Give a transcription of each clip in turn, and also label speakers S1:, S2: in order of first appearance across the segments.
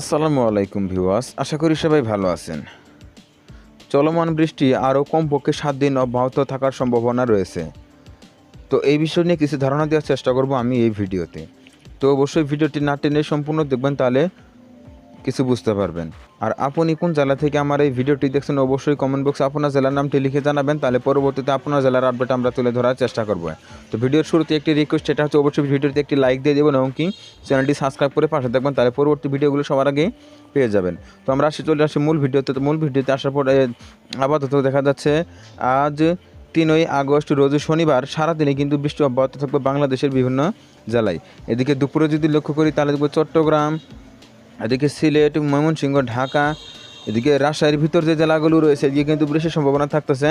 S1: আসসালামু আলাইকুম ভিউয়ার্স, আশা করি সবাই ভালো আছেন। চলমান বৃষ্টি আরও কমপক্ষে সাত দিন অব্যাহত থাকার সম্ভাবনা রয়েছে। তো এই বিষয় নিয়ে কিছু ধারণা দেওয়ার চেষ্টা করব আমি এই ভিডিওতে। তো অবশ্যই ভিডিওটি না টেনে সম্পূর্ণ দেখবেন, তাহলে কিছু বুঝতে পারবেন। আর আপনি কোন জেলা থেকে আমার এই ভিডিওটি দেখছেন, অবশ্যই কমেন্ট বক্সে আপনার জেলার নামটি লিখে জানাবেন, তাহলে পরবর্তীতে আপনার জেলার আপডেট আমরা তুলে ধরার চেষ্টা করব। তো ভিডিওর শুরুতে একটি রিকোয়েস্ট সেটা হচ্ছে অবশ্যই ভিডিওতে একটি লাইক দিয়ে দেবেন এবং কি চ্যানেলটি সাবস্ক্রাইব করে পাশে থাকবেন, তাহলে পরবর্তী ভিডিওগুলো সবার আগে পেয়ে যাবেন। তো আমরা আসি, চলে আসি মূল ভিডিওতে। তো মূল ভিডিওতে আসার পর আপাতত দেখা যাচ্ছে, আজ তিনই আগস্ট, রোজ শনিবার, সারাদিনে কিন্তু বৃষ্টি অব্যাহত থাকবে বাংলাদেশের বিভিন্ন জেলায়। এদিকে দুপুরে যদি লক্ষ্য করি, তাহলে দেখব চট্টগ্রাম এদিকে সিলেট, ময়মনসিংহ, ঢাকা, এদিকে রাজশাহীর ভিতর যে জেলাগুলো রয়েছে, এদিকে কিন্তু বৃষ্টির সম্ভাবনা থাকতেছে।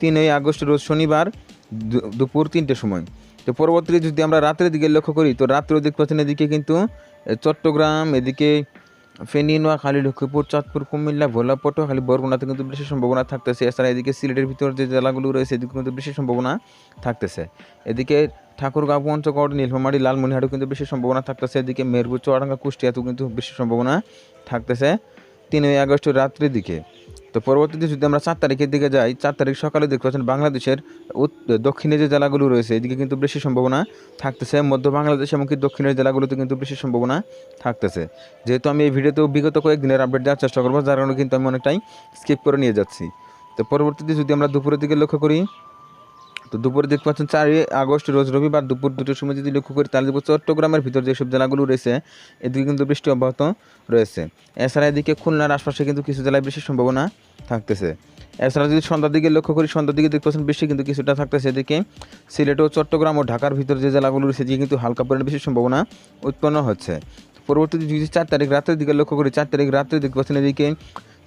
S1: তিনই আগস্ট রোজ শনিবার দুপুর তিনটের সময়। তো পরবর্তীতে যদি আমরা রাতের দিকে লক্ষ্য করি, তো রাত্রেও দেখতে পাচ্ছেন এদিকে কিন্তু চট্টগ্রাম, এদিকে ফেনী, নোয়াখালী, লক্ষ্মীপুর, চাঁদপুর, কুমিল্লা ভোলা খালি বরগুনাতে কিন্তু বেশি সম্ভাবনা থাকতেছে। এছাড়া এদিকে সিলেটের ভিতর যে জেলাগুলো রয়েছে, এদিকে কিন্তু বেশি সম্ভাবনা থাকতেছে। এদিকে ঠাকুরগাঁও, পঞ্চগড়, নীলফামারী লালমনিহাটও কিন্তু বেশি সম্ভাবনা থাকতেছে। এদিকে মেহেরপুর চুয়াডাঙ্গা, কুষ্টিয়াতেও কিন্তু বেশি সম্ভাবনা থাকতেছে। তিনই আগস্ট রাত্রির দিকে। তো পরবর্তীতে যদি আমরা চার তারিখের দিকে যাই, চার তারিখ সকালে দেখতে পাচ্ছেন বাংলাদেশের দক্ষিণে যে জেলাগুলো রয়েছে, এদিকে কিন্তু বেশি সম্ভাবনা থাকতেছে। মধ্য বাংলাদেশ এমনকি দক্ষিণের জেলাগুলোতে কিন্তু বেশি সম্ভাবনা থাকতেছে। যেহেতু আমি এই ভিডিওতেও বিগত কয়েকদিনের আপডেট দেওয়ার চেষ্টা করব, যার কারণে কিন্তু আমি অনেকটাই স্কিপ করে নিয়ে যাচ্ছি। তো পরবর্তীতে যদি আমরা দুপুরের দিকে লক্ষ্য করি তো দুপুরে দেখতে পাচ্ছেন চারই আগস্ট, রোজ রবিবার দুপুর দুটোর সময় যদি লক্ষ্য করি, তাহলে দেখব চট্টগ্রামের ভিতর যেসব জেলাগুলো রয়েছে, এদিকে কিন্তু বৃষ্টি অব্যাহত রয়েছে। এছাড়া এদিকে খুলনার আশপাশে কিন্তু কিছু জেলায় বৃষ্টির সম্ভাবনা থাকতেছে। এছাড়া যদি সন্ধ্যার দিকে লক্ষ্য করি, সন্ধ্যার দিকে দেখতে পাচ্ছেন বৃষ্টি কিন্তু কিছুটা থাকতেছে এদিকে। সিলেট ও চট্টগ্রাম ও ঢাকার ভিতর যে জেলাগুলো রয়েছে, এদিকে কিন্তু হালকা পরিমাণে বেশি সম্ভাবনা উৎপন্ন হচ্ছে। পরবর্তীতে যদি চার তারিখ রাতের দিকে লক্ষ্য করি, চার তারিখ রাত্রে দেখতে পাচ্ছেন এদিকে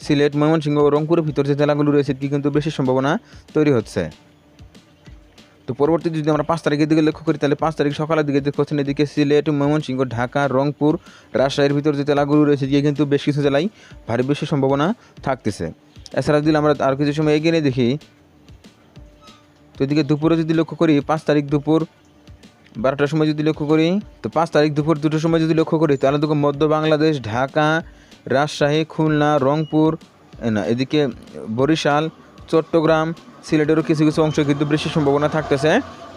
S1: সিলেট, ময়মনসিংহ ও রংপুরের ভিতর যে জেলাগুলো রয়েছে, এদিকে কিন্তু বেশি সম্ভাবনা তৈরি হচ্ছে। তো পরবর্তীতে যদি আমরা পাঁচ তারিখের দিকে লক্ষ্য করি, তাহলে পাঁচ তারিখ সকালের দিকে দেখতে এদিকে সিলেট, ময়মনসিংহ, ঢাকা, রংপুর, রাজশাহীর ভিতর যে জেলাগুলো রয়েছে, এদিকে কিন্তু বেশ কিছু জেলায় ভারী বেশি সম্ভাবনা থাকতেছে। এছাড়া যদি আমরা আর কিছু সময় এগিয়ে নিয়ে দেখি, তো এদিকে দুপুরে যদি লক্ষ্য করি, পাঁচ তারিখ দুপুর বারোটার সময় যদি লক্ষ্য করি, তো পাঁচ তারিখ দুপুর দুটোর সময় যদি লক্ষ্য করি, তাহলে দেখো মধ্য বাংলাদেশ, ঢাকা, রাজশাহী, খুলনা, রংপুর না, এদিকে বরিশাল, চট্টগ্রাম সিলেটেরও কিছু কিছু অংশ কিন্তু বৃষ্টির সম্ভাবনা থাকতেছে।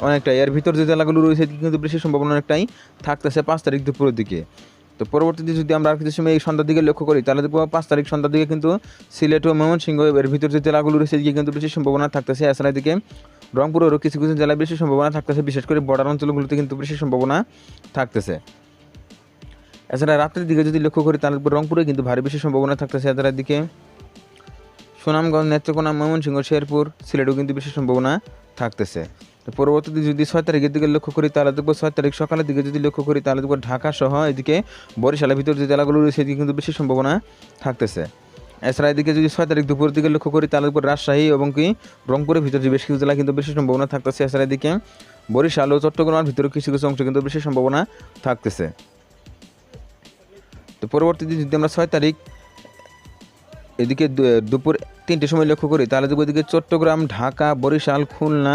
S1: অনেকটাই। এর ভিতর যে জেলাগুলো রয়েছে, কিন্তু বৃষ্টির সম্ভাবনা অনেকটাই থাকতেছে পাঁচ তারিখ দুপুরের দিকে। তো পরবর্তীতে যদি আমরা আর কিছু সময় এই সন্ধ্যার দিকে লক্ষ্য করি, তাহলে দেখব পাঁচ তারিখ সন্ধ্যার দিকে কিন্তু সিলেট ও ময়মনসিংহ, এর ভিতর যে জেলাগুলো রয়েছে, এদিকে কিন্তু বৃষ্টির সম্ভাবনা থাকতেছে। এছাড়া এদিকে রংপুরেরও কিছু কিছু জেলায় বেশি সম্ভাবনা থাকতেছে। বিশেষ করে বর্ডার অঞ্চলগুলোতে কিন্তু বেশি সম্ভাবনা থাকতেছে। এছাড়া রাত্রের দিকে যদি লক্ষ্য করি, তাহলে রংপুরে কিন্তু ভারী বেশি সম্ভাবনা থাকতেছে। এছাড়া দিকে সুনামগঞ্জ, নেত্রকোনা, ময়মনসিংহ, শেরপুর, সিলেটেও কিন্তু বেশি সম্ভাবনা থাকতেছে। তো পরবর্তীতে যদি ছয় তারিখের দিকে লক্ষ্য করি, তাহলে দেখব ছয় তারিখ সকালের দিকে যদি লক্ষ্য করি, তাহলে দেখব ঢাকা সহ এদিকে বরিশালের ভিতর যে জেলাগুলো রয়েছে, এদিকে কিন্তু বেশি সম্ভাবনা থাকতেছে। এছাড়া এদিকে যদি ছয় তারিখ দুপুরের দিকে লক্ষ্য করি, তাহলে দেখব রাজশাহী এবং কি রংপুরের ভিতর যে বেশ কিছু জেলা কিন্তু বেশি সম্ভাবনা থাকতেছে। এছাড়া এদিকে বরিশাল ও চট্টগ্রামের ভিতরে কিছু কিছু অংশ কিন্তু বেশি সম্ভাবনা থাকতেছে। তো পরবর্তীতে যদি আমরা ছয় তারিখ এদিকে দুপুর তিনটের সময় লক্ষ্য করি, তাহলে দেখব এদিকে চট্টগ্রাম, ঢাকা, বরিশাল, খুলনা,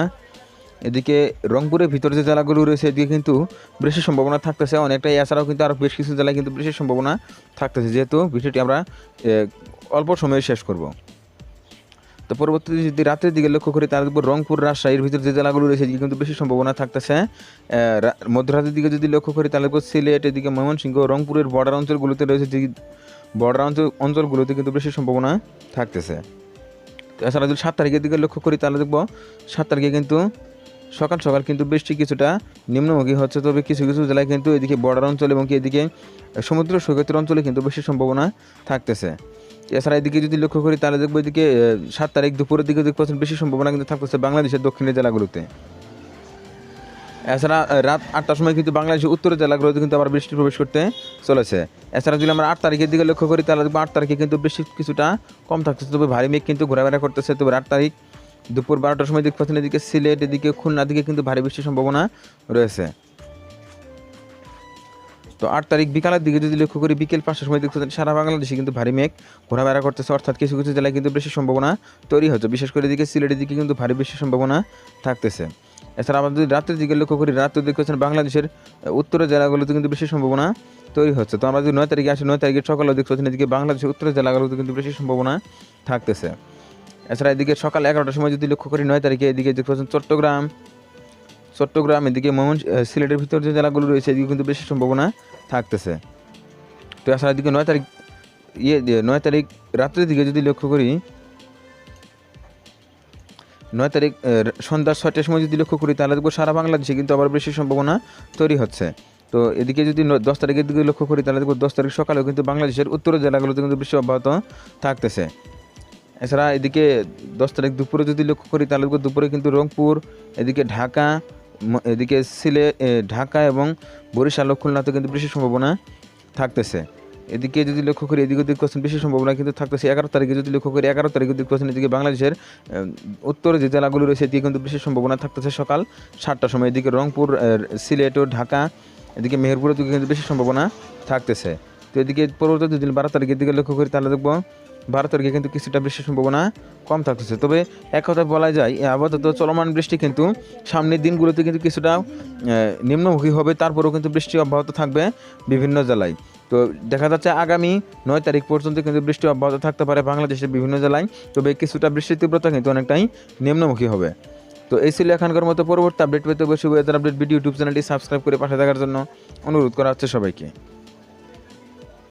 S1: এদিকে রংপুরের ভিতরে যে জেলাগুলো রয়েছে, এদিকে কিন্তু বৃষ্টির সম্ভাবনা থাকতেছে অনেকটাই। এছাড়াও কিন্তু আরও বেশ কিছু জেলায় কিন্তু বৃষ্টির সম্ভাবনা থাকতেছে, যেহেতু বিষয়টি আমরা অল্প সময়ে শেষ করব। তো পরবর্তীতে যদি রাতের দিকে লক্ষ্য করি, তাহলে দেখব রংপুর, রাজশাহীর ভিতরে যে জেলাগুলো রয়েছে, এদিকে কিন্তু বেশি সম্ভাবনা থাকতেছে। মধ্যরাতের দিকে যদি লক্ষ্য করি, তাহলে সিলেট, এদিকে ময়মনসিংহ, রংপুরের বর্ডার অঞ্চলগুলোতে রয়েছে বর্ডার অঞ্চল, অঞ্চলগুলোতে কিন্তু বেশি সম্ভাবনা থাকতেছে। এছাড়া যদি সাত তারিখের দিকে লক্ষ্য করি, তাহলে দেখব সাত তারিখে কিন্তু সকাল সকাল কিন্তু বৃষ্টি কিছুটা নিম্নমুখী হচ্ছে। তবে কিছু কিছু জেলায় কিন্তু এদিকে বর্ডার অঞ্চল এবং এদিকে সমুদ্র সৈকতের অঞ্চলে কিন্তু বেশি সম্ভাবনা থাকতেছে। এছাড়া এদিকে যদি লক্ষ্য করি, তাহলে দেখব এদিকে সাত তারিখ দুপুরের দিকে দেখতে বেশি সম্ভাবনা কিন্তু থাকতেছে বাংলাদেশের দক্ষিণের জেলাগুলোতে। এছাড়া রাত আটটার সময় কিন্তু বাংলাদেশের উত্তর জেলাগুলোতে কিন্তু আবার বৃষ্টি প্রবেশ করতে চলেছে। এছাড়া যদি আমরা আট তারিখের দিকে লক্ষ্য করি, তাহলে দেখব আট তারিখে কিন্তু বৃষ্টি কিছুটা কম থাকতেছে তবে ভারী মেঘ কিন্তু ঘোরাফেরা করতেছে। তবে আট তারিখ দুপুর বারোটার সময় দেখতে পাচ্ছেন এদিকে সিলেট, এদিকে খুলনা দিকে কিন্তু ভারী বৃষ্টির সম্ভাবনা রয়েছে। তো আট তারিখ বিকালের দিকে যদি লক্ষ্য করি, বিকেল পাঁচটার সময় দেখতে সারা বাংলাদেশে কিন্তু ভারী মেঘ ঘোরাফেরা করতেছে। অর্থাৎ কিছু কিছু জেলায় কিন্তু বেশি সম্ভাবনা তৈরি হচ্ছে। বিশেষ করে এদিকে সিলেটের দিকে কিন্তু ভারী বৃষ্টির সম্ভাবনা থাকতেছে। এছাড়া আমরা যদি রাতের দিকে লক্ষ্য করি রাত্রে দেখতে বাংলাদেশের উত্তরের জেলাগুলোতে কিন্তু বেশি সম্ভাবনা তৈরি হচ্ছে। তো আমরা যদি নয় তারিখে আসি, নয় তারিখে সকালে দেখতে পাচ্ছেন এদিকে বাংলাদেশের উত্তরের জেলাগুলোতে কিন্তু বেশি সম্ভাবনা থাকতেছে। এছাড়া এদিকে সকাল এগারোটার সময় যদি লক্ষ্য করি, নয় তারিখে এদিকে দেখতে পাচ্ছেন চট্টগ্রাম চট্টগ্রাম, এদিকে মোহন সিলেটের ভিতর যে জেলাগুলো রয়েছে, এদিকে কিন্তু বেশি সম্ভাবনা থাকতেছে। তো এছাড়া এদিকে নয় তারিখ ইয়ে নয় তারিখ রাত্রের দিকে যদি লক্ষ্য করি নয় তারিখ সন্ধ্যা ছয়টার সময় যদি লক্ষ্য করি তাহলে দেখব সারা বাংলাদেশে কিন্তু আবার বৃষ্টির সম্ভাবনা তৈরি হচ্ছে। তো এদিকে যদি দশ তারিখের দিকে লক্ষ্য করি তাহলে দেখব দশ তারিখ সকালেও কিন্তু বাংলাদেশের উত্তর জেলাগুলোতে কিন্তু বৃষ্টি অব্যাহত থাকতেছে। এছাড়া এদিকে দশ তারিখ দুপুরে যদি লক্ষ্য করি তাহলে দেখব দুপুরে কিন্তু রংপুর, এদিকে ঢাকা এদিকে সিলে ঢাকা এবং বরিশাল খুলনাতে কিন্তু বেশি সম্ভাবনা থাকতেছে। এদিকে যদি লক্ষ্য করি, এদিক ওদিক কোশ্চেন বেশি সম্ভাবনা কিন্তু থাকতেছে। এগারো তারিখে যদি লক্ষ্য করি, এগারো তারিখ ওদিক কোশ্চেন এদিকে বাংলাদেশের উত্তর যে জেলাগুলো রয়েছে, এদিকে কিন্তু বেশি সম্ভাবনা থাকতেছে সকাল সাতটার সময়। এদিকে রংপুর সিলেট ও ঢাকা, এদিকে মেহেরপুরের দিকে কিন্তু বেশি সম্ভাবনা থাকতেছে। তো এদিকে পরবর্তী দুদিন বারো তারিখের দিকে লক্ষ্য করি, তাহলে দেখব বারো তারিখে কিন্তু কিছুটা বৃষ্টির সম্ভাবনা কম থাকতেছে। তবে এক কথা বলা যায় আপাতত চলমান বৃষ্টি কিন্তু সামনের দিনগুলোতে কিন্তু কিছুটা নিম্নমুখী হবে, তারপরেও কিন্তু বৃষ্টি অব্যাহত থাকবে বিভিন্ন জেলায়। তো দেখা যাচ্ছে আগামী নয় তারিখ পর্যন্ত কিন্তু বৃষ্টি অব্যাহত থাকতে পারে বাংলাদেশের বিভিন্ন জেলায়, তবে কিছুটা বৃষ্টির তীব্রতা কিন্তু অনেকটাই নিম্নমুখী হবে। তো এই ছিল এখানকার মতো পরবর্তী আপডেট পেতে অবশ্যই ওয়েদার আপডেট ভিডিও ইউটিউব চ্যানেলটি সাবস্ক্রাইব করে পাশে থাকার জন্য অনুরোধ করা হচ্ছে সবাইকে।